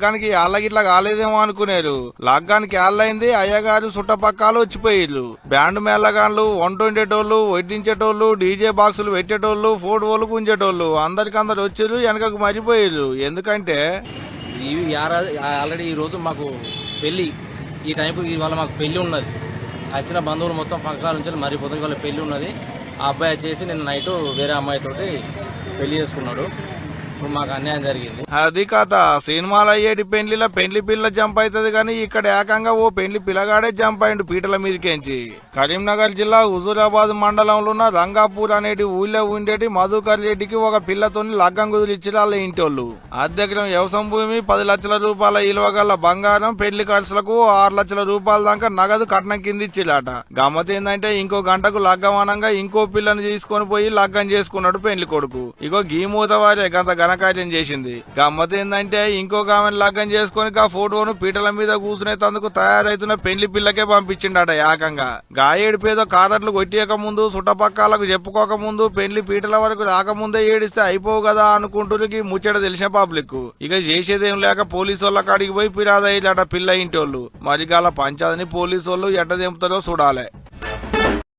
లగ్గానికి ఆళ్ళగిట్లా కాలేదేమో అనుకునేరు. లగ్గానికి ఆళ్ళైంది అయ్యగారు చుట్టపక్కలు వచ్చిపోయిర్రు. బ్యాండ్ మేళగాళ్ళు వంట వండేటోళ్ళు వడ్డించేటోళ్ళు డీజే బాక్సులు పెట్టేటోళ్ళు ఫోటో వాళ్ళు గుంజేటోళ్ళు అందరికందరు వచ్చిర్రు వెనకకు మరిపోయిర్రు. ఎందుకంటే యారా- ఆల్రెడీ ఈ రోజు మాకు పెళ్ళి ఈ టైంకు ఇవాళ మాకు పెళ్ళి ఉన్నది. వచ్చిన బంధువులు మొత్తం ఫంక్షన్ నుంచి మరిపోతుంది ఇవాళ పెళ్ళి ఉన్నది. ఆ అబ్బాయి వచ్చేసి నిన్న నైట్ వేరే అమ్మాయితోటి పెళ్ళి చేసుకున్నాడు. ఇప్పుడు మాకు అన్యాయం జరిగింది. అది కథ సినిమాలు అయ్యేటి పెండ్లిలో పెండ్లి పిల్ల జంప్ అవుతుంది కానీ ఇక్కడ ఏకంగా ఓ పెండ్లి పిల్లగాడే జంప్ అయ్యిండు పీటల మీదకెంచి. కరీంనగర్ జిల్లా హుజూరాబాద్ మండలంలో ఉన్న రంగాపూర్ అనేటి ఊళ్ళో ఉండేటి మధుకర్ రెడ్డికి ఒక పిల్లతోని లగ్గం కుదిరిచ్చి వాళ్ళ ఇంటోళ్ళు. అధ్యక్షం వ్యవసాయ భూమి పది లక్షల రూపాయల ఇలువ బంగారం పెళ్ళి ఖర్చులకు ఆరు లక్షల రూపాయల దాకా నగదు కట్నం కింద ఇచ్చిలాట గమ్మత్ ఏంటంటే ఇంకో గంటకు లగ్గం అనంగా ఇంకో పిల్లని తీసుకొని పోయి లగ్గం చేసుకున్నాడు పెళ్ళి కొడుకు. ఇగో గీ మూత వారే గంత ఘనకార్యం చేసింది. గమ్మత్ ఏంటంటే ఇంకొక ఆమెను లగ్గం చేసుకొని ఆ ఫోటోను పీటల మీద కూర్చునేందుకు తయారైతున్న పెళ్ళి పిల్లకే పంపించిండట ఏకంగా. గాయేడు పేద కాదట్లు కొట్టియక ముందు చుట్టపక్కలకు చెప్పుకోక ముందు పెళ్ళి పీటల వరకు రాకముందే ఏడిస్తే అయిపోవు కదా అనుకుంటురికి ముచ్చట తెలిసిన పబ్లిక్ ఇక చేసేదేం లేక పోలీసు వాళ్ళ కాడికి పోయి పిరాదయ్యాట పిల్ల ఇంటి వాళ్ళు మరి గల పంచాదని పోలీసు వాళ్ళు ఎట్ట దింపుతారో చూడాలి.